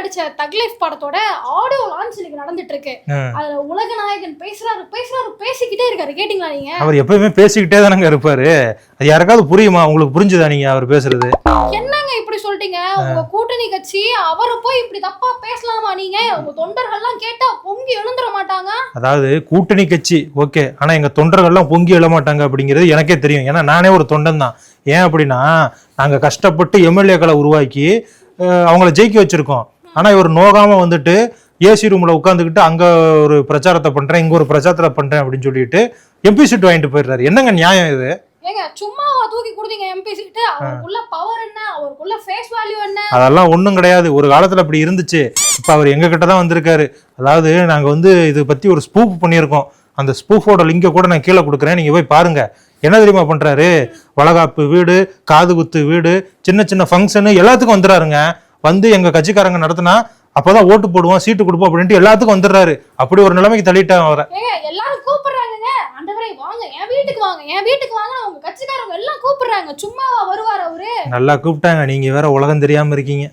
நடிச்ச Thug Life படத்தோட audio launch இன்னைக்கு நடந்துட்டு இருக்கு. அதுல உலகநாயகன் பேசுறாரு பேசுறாரு பேசிக்கிட்டே இருக்காரு. கேட்டீங்களா நீங்க? அவர் எப்பயுமே பேசிக்கிட்டே தானங்க இருப்பாரு. அது யாருக்காவது புரியுமா? உங்களுக்கு புரிஞ்சுதா நீங்க அவர் பேசுறது? என்னங்க இப்படி சொல்லிட்டீங்க உங்க கூட்டணி கட்சி அவரை போய் இப்படி தப்பா பேசலாமா நீங்க? உங்க தொண்டர்கள்லாம் கேட்டா பொங்கி எழுந்துட மாட்டாங்க. அதாவது கூட்டணி கட்சி ஓகே. ஆனா எங்க தொண்டர்கள்லாம் பொங்கி எழ மாட்டாங்க அப்படிங்கிறது எனக்கே தெரியும். ஏன்னா நானே ஒரு தொண்டன் தான். ஏன் அப்படின்னா நாங்க கஷ்டப்பட்டு எம்எல்ஏக்களை உருவாக்கி அவங்கள ஜெயிக்க வச்சிருக்கோம். ஆனா இவர் நோகாம வந்துட்டு ஏசி ரூம்ல உட்காந்துக்கிட்டு அங்க ஒரு பிரச்சாரத்தை பண்றேன் இங்க ஒரு பிரச்சாரத்தை பண்றேன் அப்படின்னு சொல்லிட்டு எம்பி சீட் வாங்கிட்டு போயிடுறாரு. என்னங்க நியாயம் இது? ஏங்க சும்மாவா தூக்கி கொடுத்தீங்க எம்பி சீட்டு அவருக்குள்ள பவர் என்ன? அவருக்குள்ள ஃபேஸ் வேல்யூ என்ன? அதெல்லாம் ஒண்ணும் கிடையாது. ஒரு காலத்துல அப்படி இருந்துச்சு. இப்ப அவர் எங்க கிட்ட தான் வந்திருக்காரு. அதாவது நாங்க வந்து இது பத்தி ஒரு ஸ்பூப் பண்ணியிருக்கோம். அந்த ஸ்பூஃபோட லிங்கை கூட நான் கீழே கொடுக்குறேன். நீங்க போய் பாருங்க. என்ன தெரியுமா பண்றாரு? வளகாப்பு வீடு காது குத்து வீடு சின்ன சின்ன ஃபங்க்ஷனு எல்லாத்துக்கும் வந்துடுறாருங்க. வந்து எங்க கட்சிக்காரங்க நடத்தினா அப்பதான் ஓட்டு போடுவோம் சீட்டு கொடுப்போம் அப்படின்ட்டு எல்லாத்துக்கும் வந்துடுறாரு. அப்படி ஒரு நிலைமைக்கு தள்ளிட்டான் அவரை. எல்லாரும் கூப்பிடுறாங்கங்க. ஆண்டவரே வாங்க. என் வீட்டுக்கு வாங்க. என் வீட்டுக்கு வாங்க. உங்க கட்சிக்காரங்க எல்லாம் கூப்பிடுறாங்க. சும்மாவா வருவார் அவரு? நல்லா கூப்பிட்டாங்க. நீங்க வேற உலகம் தெரியாம இருக்கீங்க.